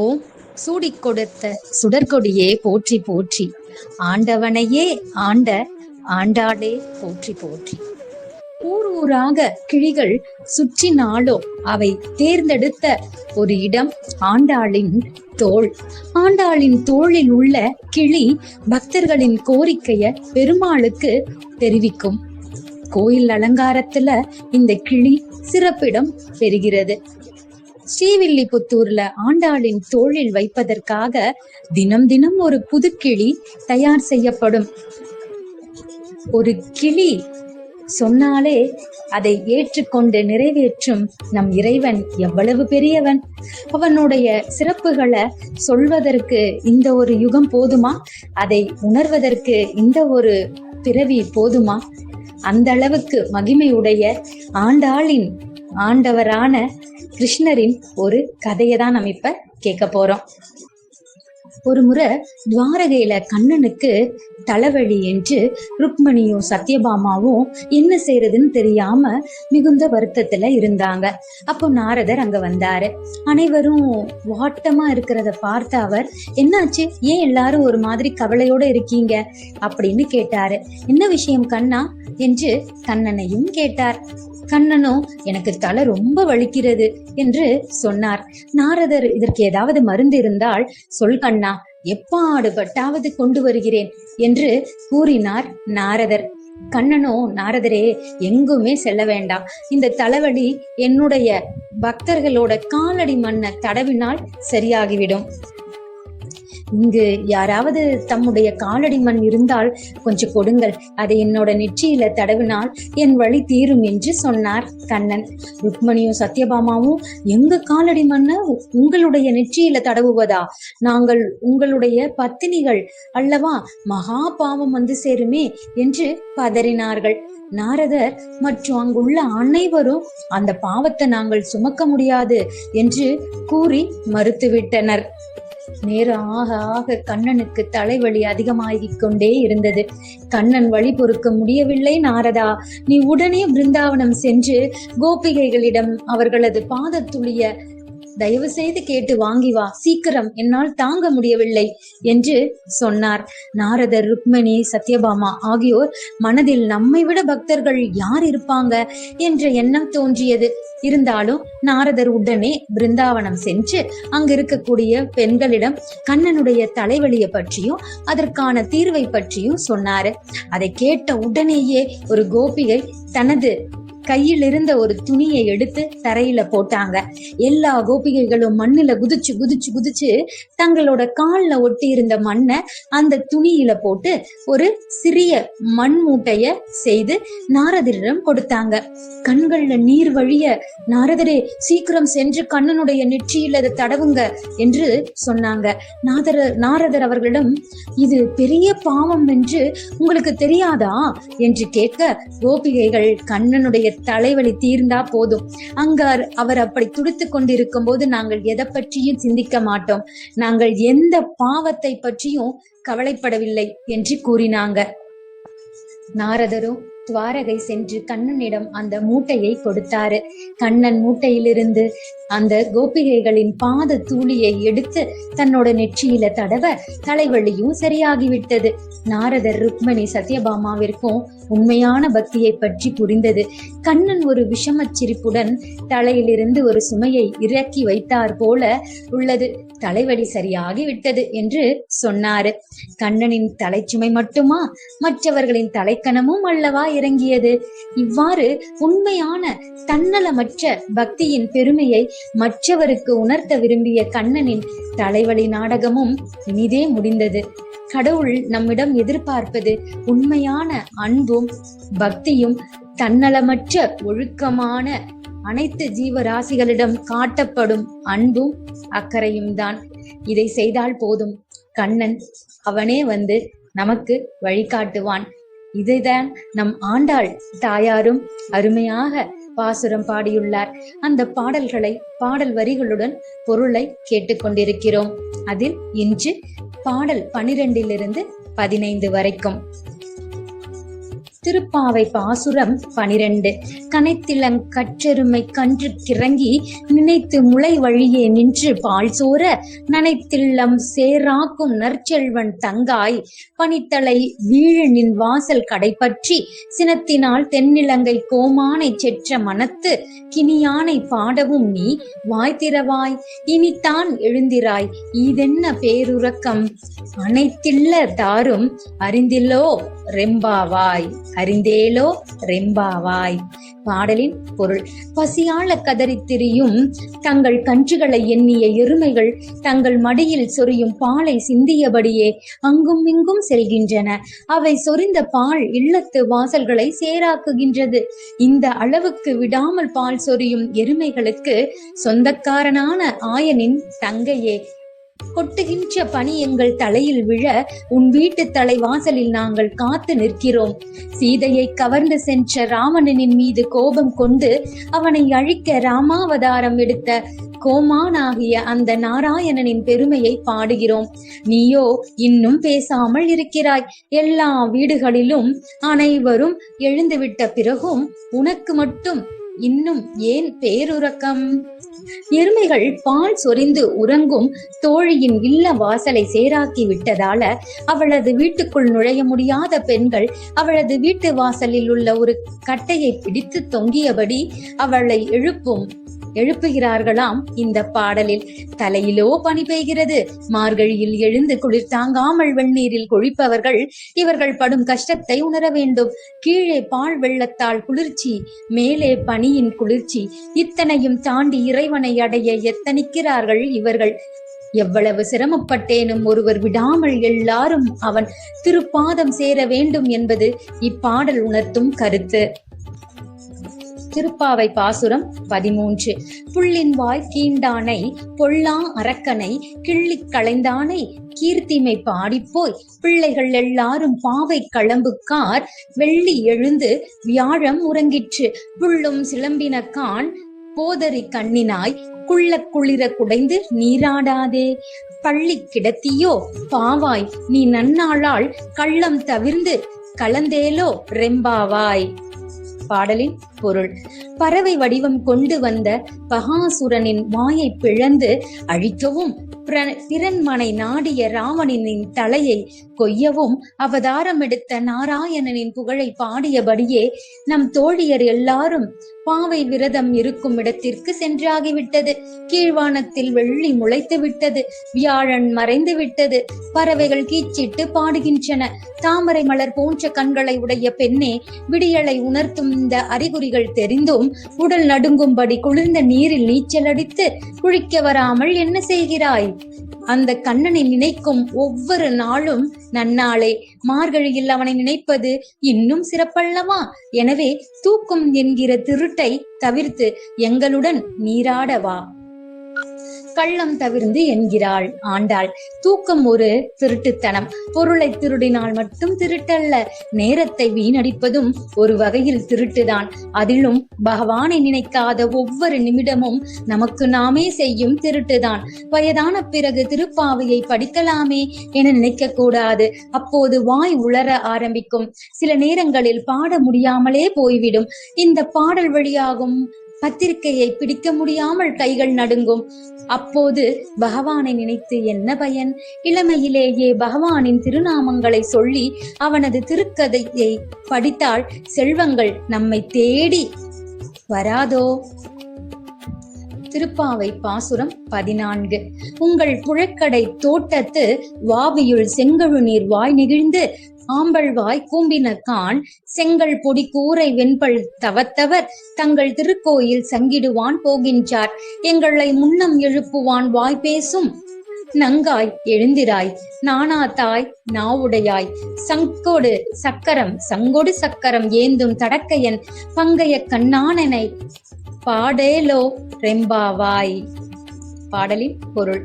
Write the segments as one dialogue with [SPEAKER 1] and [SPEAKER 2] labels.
[SPEAKER 1] ஓம் சூடிக் கொடுத்த சுடர்கொடியே போற்றி போற்றி. ஆண்டவனையே ஆண்ட ஆண்டாளே போற்றி போற்றி. ஊர் ஊராக கிளிகள் சுற்றினாலும் அவை தேர்ந்தெடுத்த ஒரு இடம் ஆண்டாளின் தோள். ஆண்டாளின் தோளில் உள்ள கிளி பக்தர்களின் கோரிக்கைய பெருமாளுக்கு தெரிவிக்கும். கோயில் அலங்காரத்துல இந்த கிளி சிறப்பிடம் பெறுகிறது. ஸ்ரீவில்லிபுத்தூர்ல ஆண்டாளின் தோளில் வைப்பதற்காக தினம் தினம் ஒரு புதுக்கிளி தயார் செய்யப்படும். ஒரு கிளி சொன்னாலே அதை ஏற்றுக்கொண்டு நிறைவேற்றும் நம் இறைவன் எவ்வளவு பெரியவன். அவனுடைய சிறப்புகளை சொல்வதற்கு இந்த ஒரு யுகம் போதுமா? அதை உணர்வதற்கு இந்த ஒரு பிறவி போதுமா? அந்த அளவுக்கு மகிமையுடைய ஆண்டாளின் ஆண்டவரான கிருஷ்ணரின் ஒரு கதையை தான் நம்ம இப்ப கேட்க போறோம். ஒரு முறை துவாரகையில கண்ணனுக்கு தலைவலி என்று ருக்மணியும் சத்யபாமாவும் என்ன செய்யறதுன்னு தெரியாம மிகுந்த வருத்தத்துல இருந்தாங்க. அப்போ நாரதர் அங்க வந்தாரு. அனைவரும் வாட்டமா இருக்கிறத பார்த்த அவர் என்னாச்சு? ஏன் எல்லாரும் ஒரு மாதிரி கவலையோட இருக்கீங்க? அப்படின்னு கேட்டாரு. என்ன விஷயம் கண்ணா? என்று கண்ணனையும் கேட்டார். கண்ணனோ எனக்கு தலை ரொம்ப வலிக்கிறது என்று சொன்னார். நாரதர் இதற்கு ஏதாவது மருந்து இருந்தால் சொல் கண்ணா எப்பாடுபட்டாவது கொண்டு வருகிறேன் என்று கூறினார் நாரதர். கண்ணனோ நாரதரே எங்குமே செல்ல வேண்டாம். இந்த தலைவலி என்னுடைய பக்தர்களோட காலடி மண்ணை தடவினால் சரியாகிவிடும். இங்கு யாராவது தம்முடைய காலடி மண் இருந்தால் கொஞ்சம் கொடுங்கள். அதை என்னோட நெற்றியில தடவினால் என் வழி தீரும் என்று சொன்னார் கண்ணன். ருக்மணியும் சத்யபாமாவும் எங்க காலடி மண்ண உங்களுடைய நெற்றியில தடவுவதா? நாங்கள் உங்களுடைய பத்தினிகள் அல்லவா? மகா பாவம் வந்து சேருமே என்று பதறினார்கள். நாரதர் மற்றும் அங்குள்ள அனைவரும் அந்த பாவத்தை நாங்கள் சுமக்க முடியாது என்று கூறி மறுத்துவிட்டனர். நேரம் ஆக ஆக கண்ணனுக்கு தலைவலி அதிகமாகிக் கொண்டே இருந்தது. கண்ணன் வழி பொறுக்க முடியவில்லை நாரதா. நீ உடனே பிருந்தாவனம் சென்று கோபிகைகளிடம் அவர்களது பாதத்துளிய தயவு செய்து கேட்டு வாங்கி வா. சீக்கிரம். என்னால் தாங்க முடியவில்லை என்று சொன்னார். நாரதர் ருக்மணி சத்யபாமா ஆகியோர் மனதில் நம்மை விட பக்தர்கள் யார் இருப்பாங்க என்ற எண்ணம் தோன்றியது. இருந்தாலும் நாரதர் உடனே பிருந்தாவனம் சென்று அங்க இருக்கக்கூடிய பெண்களிடம் கண்ணனுடைய தலைவலியை பற்றியும் அதற்கான தீர்வை பற்றியும் சொன்னாரு. அதை கேட்ட உடனேயே ஒரு கோபிகை தனது கையில் இருந்த ஒரு துணியை எடுத்து தரையில போட்டாங்க. எல்லா கோபிகைகளும் மண்ணுல குதிச்சு குதிச்சு குதிச்சு தங்களோட கால்ல ஒட்டி இருந்த மண்ணை அந்த துணியில போட்டு ஒரு சிறிய மண் மூட்டைய செய்து நாரதரிடம் கொடுத்தாங்க. கண்கள்ல நீர் வழிய நாரதரே சீக்கிரம் சென்று கண்ணனுடைய நெற்றியில் அதை தடவுங்க என்று சொன்னாங்க. நாதர நாரதர் அவர்களிடம் இது பெரிய பாவம் என்று உங்களுக்கு தெரியாதா? என்று கேட்க கோபிகைகள் கண்ணனுடைய தலைவலி தீர்ந்தா போதும். அங்க அவர் அப்படி துடித்து கொண்டிருக்கும் போது நாங்கள் எதை பற்றியும் சிந்திக்க மாட்டோம். நாங்கள் எந்த பாவத்தை பற்றியும் கவலைப்படவில்லை என்று கூறினாங்க. நாரதரும் துவாரகை சென்று கண்ணனிடம் அந்த மூட்டையை கொடுத்தாரு. கண்ணன் மூட்டையிலிருந்து அந்த கோபிகைகளின் பாத தூளியை எடுத்து தன்னோட நெற்றியில தடவ தலைவலியும் சரியாகிவிட்டது. நாரதர் ருக்மணி சத்யபாமாவிற்கும் உண்மையான பக்தியை பற்றி புரிந்தது. கண்ணன் ஒரு விஷம சிரிப்புடன் தலையிலிருந்து ஒரு சுமையை இறக்கி வைத்தார் போல உள்ளது. தலைவலி சரியாகி விட்டது என்று சொன்னாரு. கண்ணனின் தலைச்சுமை மட்டுமா? மற்றவர்களின் தலைக்கணமும் அல்லவா இறங்கியது. இவ்வாறு உண்மையான தன்னலமற்ற பக்தியின் பெருமையை மற்றவருக்கு உணர்த்த விரும்பிய கண்ணனின் தலைவலி நாடகமும் இனிதே முடிந்தது. கடவுள் நம்மிடம் எதிர்பார்ப்பது உண்மையான அன்பும் பக்தியும் தன்னலமற்ற ஒழுக்கமான அனைத்து ஜீவராசிகளிடம் காட்டப்படும் அன்பும் அக்கறையும் தான் இதை செய்தால் போதும். கண்ணன் அவனே வந்து நமக்கு வழிகாட்டுவான். இதைதான் நம் ஆண்டாள் தாயாரும் அருமையாக பாசுரம் பாடியுள்ளார். அந்த பாடல்களை பாடல் வரிகளுடன் பொருளை கேட்டுக்கொண்டிருக்கிறோம். அதில் இன்று பாடல் பனிரெண்டிலிருந்து பதினைந்து வரைக்கும். திருப்பாவை பாசுரம் பனிரெண்டு. கனைத்திலங் கற்றெருமை கன்று கிறங்கி நினைத்து முளை வழியே நின்று பால் சோர நனைத்தில்லம் சேராக்கும் நற்செல்வன் தங்காய் பனித்தலை வீழனின் வாசல் கடைப்பற்றி சினத்தினால் தென்னிலங்கை கோமானை செற்ற மனத்து கினியானை பாடவும் நீ வாய் திறவாய். இனித்தான் எழுந்திராய். இதென்ன பேருறக்கம்? அனைத்தில்ல தாரும் அறிந்தில்லோ ரெம்பாவாய். அறிந்தேலோ ரெம்பாவாய். பாடலின் பொருள் பசியாள கதறித் திரியும் தங்கள் கன்றுகளை எண்ணிய எருமைகள் தங்கள் மடியில் சொரியும் பாலை சிந்தியபடியே அங்கும் இங்கும் செல்கின்றன. அவை சொரிந்த பால் இல்லத்து வாசல்களை சேராக்குகின்றது. இந்த அளவுக்கு விடாமல் பால் சொரியும் எருமைகளுக்கு சொந்தக்காரனான ஆயனின் தங்கையே. கொட்டுகின்ற பனி எங்கள் தலையில் விழ உன் வீட்டு தலை வாசலில் நாங்கள் காத்து நிற்கிறோம். சீதையை கவர்ந்து சென்ற ராவணனின் மீது கோபம் கொண்டு அவனை அழிக்க ராமாவதாரம் எடுத்த கோமானாகிய அந்த நாராயணனின் பெருமையை பாடுகிறோம். நீயோ இன்னும் பேசாமல் இருக்கிறாய். எல்லா வீடுகளிலும் அனைவரும் எழுந்துவிட்ட பிறகும் உனக்கு மட்டும் இன்னும் ஏன் பேருறக்கம்? எருமைகள் பால் சொரிந்து உறங்கும் தோழியின் இல்ல வாசலை சேராக்கி விட்டதால அவளது வீட்டுக்குள் நுழைய முடியாத பெண்கள் அவளது வீட்டு வாசலில் உள்ள ஒரு கட்டையை பிடித்து தொங்கியபடி அவளை எழுப்பும் எழுப்புகிறார்களாம். இந்த பாடலில் தலையிலோ பனி பெய்கிறது. மார்கழியில் எழுந்து குளிர் தாங்காமல் வெந்நீரில் குழிப்பவர்கள் இவர்கள் படும் கஷ்டத்தை உணர வேண்டும். கீழே பால் வெள்ளத்தால் குளிர்ச்சி மேலே பனியின் குளிர்ச்சி. இத்தனையும் தாண்டி இறைவனை அடைய எத்தனிக்கிறார்கள் இவர்கள்? எவ்வளவு சிரமப்பட்டேனும் ஒருவர் விடாமல் எல்லாரும் அவன் திருப்பாதம் சேர வேண்டும் என்பது இப்பாடல் உணர்த்தும் கருத்து. திருப்பாவை பாசுரம் பதிமூன்று. புள்ளின் வாய் கீண்டானை பொல்லா அரக்கனை கிள்ளிக் களைந்தானை கீர்த்திமை பாடிப்போய். பிள்ளைகள் எல்லாரும் பாவை களம்புக்கார் வெள்ளி எழுந்து வியாழம் உறங்கிற்று. புள்ளும் சிலம்பின கான் போதரி கண்ணினாய். குள்ள குளிர குடைந்து நீராடாதே. பள்ளி கிடத்தியோ பாவாய் நீ நன்னாளால் கள்ளம் தவிர்ந்து கலந்தேலோ ரெம்பாவாய். பாடலின் பொருள். பறவை வடிவம் கொண்டு வந்த பகாசுரனின் மாயை பிளந்து அழிக்கவும் பிர- நாடிய ராவணனின் தலையை கொய்யவும் அவதாரம் எடுத்த நாராயணனின் புகழை பாடியபடியே நம் தோழியர் எல்லாரும் பாவை விரதம் இருக்கும் இடத்திற்கு சென்றாகிவிட்டது. கீழ்வானத்தில் வெள்ளி முளைத்து விட்டது. வியாழன் மறைந்து விட்டது. பறவைகள் கீச்சிட்டு பாடுகின்றன. தாமரை மலர் போன்ற கண்களை உடைய பெண்ணே விடியலை உணர்த்தும் இந்த அறிகுறிகள் தெரிந்தும் உடல் நடுங்கும்படி குளிர்ந்த நீரில் நீச்சல் அடித்து குளிக்க வராமல் என்ன செய்கிறாய்? அந்த கண்ணனை நினைக்கும் ஒவ்வொரு நாளும் நன்னாளே மார்கழியில் அவனை நினைப்பது இன்னும் சிறப்பல்லவா? எனவே தூக்கம் என்கிற திருட்டை தவிர்த்து எங்களுடன் நீராட வா கள்ளம் தவிர்ந்து என்கிறாள். ஆண்டாள் தூக்கம் ஒரு திருட்டுத்தனம். பொருளை திருடினால் மட்டும் திருட்டல்ல. நேரத்தை வீணடிப்பதும் ஒரு வகையில் திருட்டுதான். அதிலும் பகவானை நினைக்காத ஒவ்வொரு நிமிடமும் நமக்கு நாமே செய்யும் திருட்டுதான். வயதான பிறகு திருப்பாவையை படிக்கலாமே என நினைக்க கூடாது அப்போது வாய் உளர ஆரம்பிக்கும். சில நேரங்களில் பாட முடியாமலே போய்விடும். இந்த பாடல் வழியாகும் பத்திரிகையை பிடிக்க முடியாமல் கைகள் நடுங்கும். அப்போது பகவானை நினைத்து என்ன பயன்? இளமையிலேயே பகவானின் திருநாமங்களை சொல்லி அவனது திருக்கதையை படித்தால் செல்வங்கள் நம்மை தேடி வராதோ? திருப்பாவை பாசுரம் பதினான்கு. உங்கள் புழக்கடை தோட்டத்து வாவியுள் செங்கழு நீர் வாய் நெகிழ்ந்து ஆம்பழ்வாய் கூம்பின கான் செங்கல் பொடி கூரை வெண்பல் தவத்தவர் தங்கள் திருக்கோயில் சங்கிடுவான் போகின்றார். எங்களை முன்னம் எழுப்புவான் வாய் பேசும். நங்காய் எழுந்திராய் நானா தாய் நாவுடையாய். சங்கொடு சக்கரம் சங்கொடு சக்கரம் ஏந்தும் தடக்கையன் பங்கைய கண்ணானனை. பாடேலோ ரெம்பாவாய். பாடலின் பொருள்.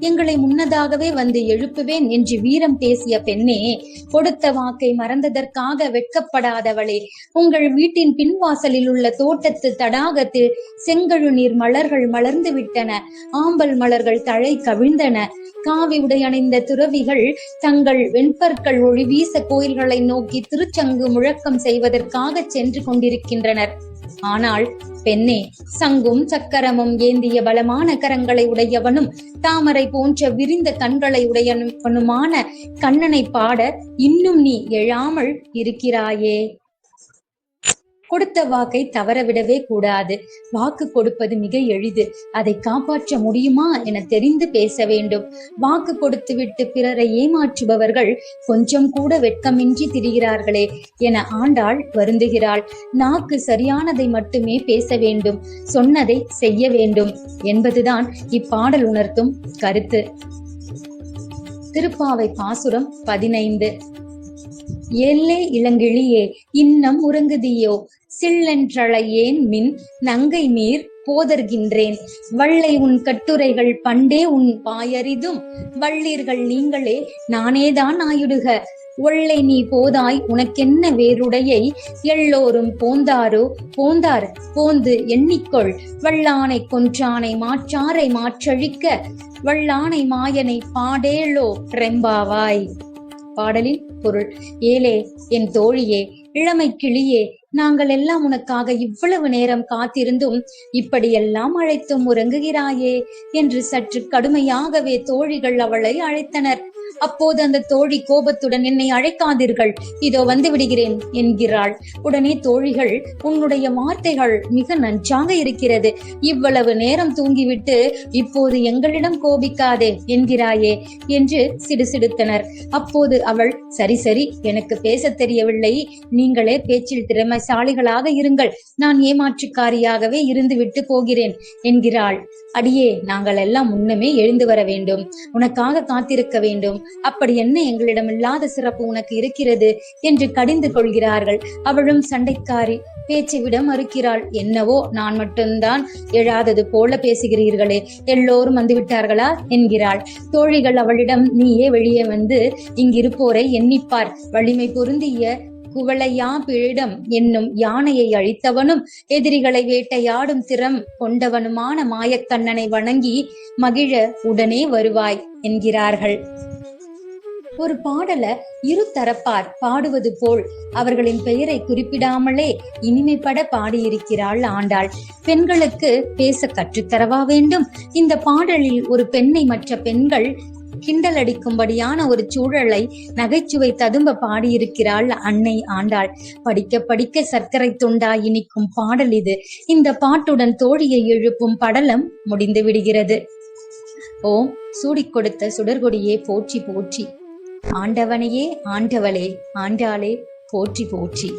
[SPEAKER 1] எங்களை முன்னதாகவே வந்து எழுப்புவேன் என்று வீரம் பேசிய பெண்ணே கொடுத்த வாக்கை மறந்ததற்காக வெட்கப்படாதவளே உங்கள் வீட்டின் பின்வாசலில் உள்ள தோட்டத்து தடாகத்தில் செங்கழு நீர் மலர்கள் மலர்ந்து விட்டன ஆம்பல் மலர்கள் தழை கவிழ்ந்தன. காவி உடையணிந்த துறவிகள் தங்கள் வெண்பற்கள் ஒளி வீச கோயில்களை நோக்கி திருச்சங்கு முழக்கம் செய்வதற்காக சென்று கொண்டிருக்கின்றனர். ஆனால் பெண்ணே சங்கும் சக்கரமும் ஏந்திய பலமான கரங்களை உடையவனும் தாமரை போன்ற விரிந்த கண்களை உடையவனுமான கண்ணனை பாட இன்னும் நீ எழாமல் இருக்கிறாயே. கொடுத்த வாக்கை தவறவிடவே கூடாது. வாக்கு கொடுப்பது மிக எளிது. அதை காப்பாற்ற முடியுமா என தெரிந்து பேச வேண்டும். வாக்கு கொடுத்துவிட்டு பிறரை ஏமாற்றுபவர்கள் கொஞ்சம் கூட வெட்கமின்றி திரிகிறார்களே என ஆண்டாள் வருந்துகிறாள். நாக்கு சரியானதை மட்டுமே பேச வேண்டும். சொன்னதை செய்ய வேண்டும் என்பதுதான் இப்பாடல் உணர்த்தும் கருத்து. திருப்பாவை பாசுரம் பதினைந்து. எல்லே இளங்கிளியே இன்னம் உறங்குதியோ சில்லென்றழையேன் மின் நங்கை மீர் போதர்கின்றேன். வள்ளை உன் கட்டுரைகள் பண்டே உன் பாயரிதும் வள்ளீர்கள் நீங்களே நானேதான் ஆயிடுக. ஒள்ளை நீ போதாய் உனக்கென்ன வேறுடையை? எல்லோரும் போந்தாரோ? போந்தார் போந்து எண்ணிக்கொள். வல்லானை கொன்றானை மாற்றாரை மாற்றழிக்க. வல்லானை மாயனை பாடேளோ ரெம்பாவாய் பாடலின் பொருள் ஏலே என் தோழியே இளமை கிளியே நாங்கள் எல்லாம் உனக்காக இவ்வளவு நேரம் காத்திருந்தும் இப்படியெல்லாம் அழைத்தும் உறங்குகிறாயே என்று சற்று கடுமையாகவே தோழிகள் அவளை அழைத்தனர். அப்போது அந்த தோழி கோபத்துடன் என்னை அழைக்காதீர்கள். இதோ வந்து விடுகிறேன் என்கிறாள். உடனே தோழிகள் உன்னுடைய வார்த்தைகள் மிக நன்றாக இருக்கிறது. இவ்வளவு நேரம் தூங்கிவிட்டு இப்போது எங்களிடம் கோபிக்காதே என்கிறாயே என்று சிடுசிடுத்தனர். அப்போது அவள் சரி சரி எனக்கு பேச தெரியவில்லை. நீங்களே பேச்சில் திறமைசாலிகளாக இருங்கள். நான் ஏமாற்றுக்காரியாகவே இருந்து விட்டு போகிறேன் என்கிறாள். அடியே நாங்கள் எல்லாம் முன்னமே எழுந்து வர வேண்டும். உனக்காக காத்திருக்க வேண்டும். அப்படி என்ன எங்களிடம் இல்லாத சிறப்பு உனக்கு இருக்கிறது என்று கடிந்து கொள்கிறார்கள். அவளும் சண்டைக்காரி பேச்சை விட மறுக்கிறாள். என்னவோ நான் மட்டும்தான் எழாதது போல பேசுகிறீர்களே. எல்லோரும் வந்துவிட்டார்களா? என்கிறாள். தோழிகள் அவளிடம் நீயே வெளியே வந்து இங்கிருப்போரை எண்ணிப்பார். வலிமை பொருந்திய குவளையா பிழிடம் என்னும் யானையை அழித்தவனும் எதிரிகளை வேட்டையாடும் திறம் கொண்டவனுமான மாயக்கண்ணனை வணங்கி மகிழ உடனே வருவாய் என்கிறார்கள். ஒரு பாடல இரு தரப்பார் பாடுவது போல். அவர்களின் பெயரை குறிப்பிடாமலே இனிமைப்பட பாடியிருக்கிறாள் ஆண்டாள். பெண்களுக்கு பேச கற்றுத்தரவா வேண்டும்? இந்த பாடலில் ஒரு பெண்ணை மற்ற பெண்கள் கிண்டல் அடிக்கும்படியான ஒரு சூழலை நகைச்சுவை ததும்ப பாடியிருக்கிறாள் அன்னை ஆண்டாள். படிக்க படிக்க சர்க்கரை துண்டா இனிக்கும் பாடல் இது. இந்த பாட்டுடன் தோழியை எழுப்பும் படலம் முடிந்து விடுகிறது. ஓம். சூடிக் கொடுத்த சுடர்கொடியே போற்றி போற்றி. ஆண்டவனையே ஆண்டவளே ஆண்டாளே போற்றி போற்றி.